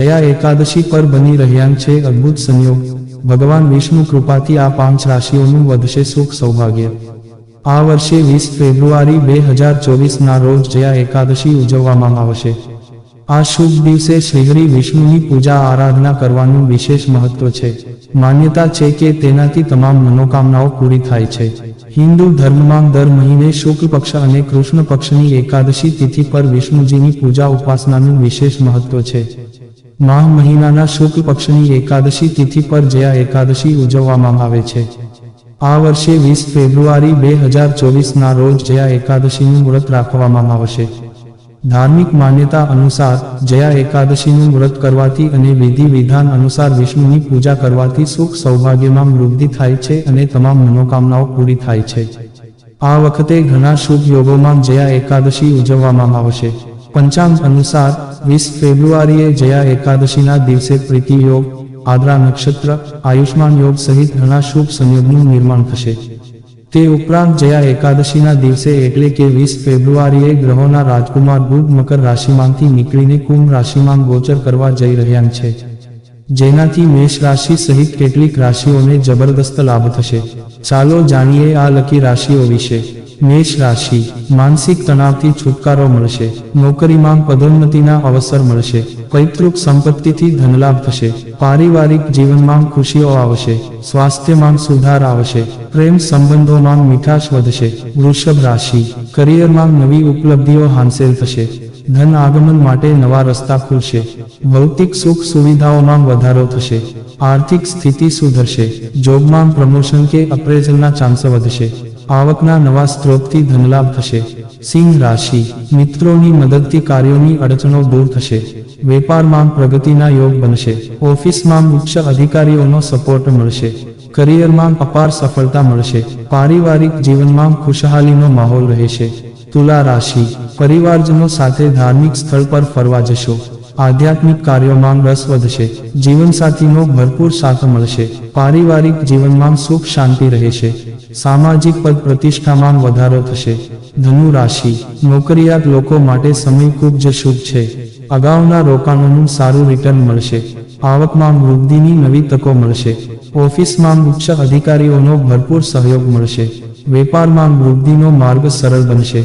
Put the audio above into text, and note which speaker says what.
Speaker 1: દયા એકાદશી પર બની રહ્યા છે, અદ્ભુત સંયોગ. ભગવાન વિષ્ણુ કૃપાથી આ પાંચ રાશિઓનું વધશે સુખ સૌભાગ્ય. આ વર્ષે વીસ ફેબ્રુઆરી બે હજાર ચોવીસના રોજ જયા એકાદશી ઉજવવામાં આવશે. આ શુભ દિવસે શ્રીહરિ વિષ્ણુની પૂજા આરાધના કરવાનું વિશેષ મહત્વ છે. માન્યતા છે કે તેનાથી તમામ મનોકામનાઓ પૂરી થાય છે. હિન્દુ ધર્મમાં દર મહિને શુક્લ પક્ષ અને કૃષ્ણ પક્ષની એકાદશી તિથિ પર વિષ્ણુજીની પૂજા ઉપાસનાનું વિશેષ મહત્વ છે. માહ મહિનાના શુક્લ પક્ષની એકાદશી તિથિ પર જયા એકાદશી ઉજવવામાં આવે છે. આ વર્ષે વીસ ફેબ્રુઆરી બે હજાર ચોવીસના રોજ જયા એકાદશીનું વ્રત રાખવામાં આવશે. ધાર્મિક માન્યતા અનુસાર જયા એકાદશીનું વ્રત કરવાથી અને વિધિ વિધાન અનુસાર વિષ્ણુની પૂજા કરવાથી સુખ સૌભાગ્યમાં વૃદ્ધિ થાય છે અને તમામ મનોકામનાઓ પૂરી થાય છે. આ વખતે ઘણા શુભ યોગોમાં જયા એકાદશી ઉજવવામાં આવશે. પંચાંગ અનુસાર વીસ ફેબ્રુઆરીએ જયા એકાદશીના દિવસે પ્રીતિ યોગ, આદ્રા નક્ષત્ર, આયુષ્માન યોગ સહિત ઘણા શુભ સંયોગનું નિર્માણ થશે. તે ઉપરાંત જયા એકાદશીના દિવસે એટલે કે વીસ ફેબ્રુઆરીએ ગ્રહોના રાજકુમાર બુધ મકર રાશિમાંથી નીકળીને કુંભ રાશિમાં ગોચર કરવા જઈ રહ્યા છે. જેનાથી મેષ રાશિ સહિત કેટલીક રાશિઓને જબરદસ્ત લાભ થશે. ચાલો જાણીએ આ લકી રાશિઓ વિશે. મેષ રાશિ, માનસિક તણાવથી છુટકારો મળશે, નોકરીમાં પદોન્નતિના અવસર મળશે, પૈતૃક સંપત્તિથી ધનલાભ થશે, પારિવારિક જીવનમાં ખુશીઓ આવશે, સ્વાસ્થ્યમાં સુધાર આવશે, પ્રેમ સંબંધોમાં મીઠાશ વધશે, વૃષભ રાશિ, કરિયરમાં નવી ઉપલબ્ધિઓ હાંસેલ થશે, ધન આગમન માટે નવા રસ્તા ખુલશે, ભૌતિક સુખ સુવિધાઓમાં વધારો થશે, આર્થિક સ્થિતિ સુધરશે, જોબમાં પ્રમોશન કે અપ્રેઝલના ચાન્સ વધશે. આવકના નવા સ્ત્રોતથી ધનલાભ થશે. સિંહ રાશિ, મિત્રોની મદદથી કાર્યોની અડચણો દૂર થશે. વેપારમાં પ્રગતિના યોગ બનશે. ઓફિસમાં ઉચ્ચ અધિકારીઓનો સપોર્ટ મળશે. કરિયરમાં અપાર સફળતા મળશે. પારિવારિક જીવનમાં ખુશહાલીનો માહોલ રહેશે. તુલા રાશિ, પરિવારજનો સાથે ધાર્મિક સ્થળ પર ફરવા જશો. આધ્યાત્મિક કાર્યોમાં રસ વધશે, જીવનસાથીનો ભરપૂર સાથ મળશે, પારિવારિક જીવનમાં સુખ શાંતિ રહેશે, સામાજિક પદ પ્રતિષ્ઠામાં વધારો થશે. ધનુ રાશિ, નોકરિયાત લોકો માટે સમય ખૂબ જ શુભ છે. અગાઉના રોકાણોનું સારું રિટર્ન મળશે. આવકમાં વૃદ્ધિની નવી તકો મળશે. ઓફિસમાં ઉચ્ચ અધિકારીઓનો ભરપૂર સહયોગ મળશે. વેપારમાં વૃદ્ધિનો માર્ગ સરળ બનશે.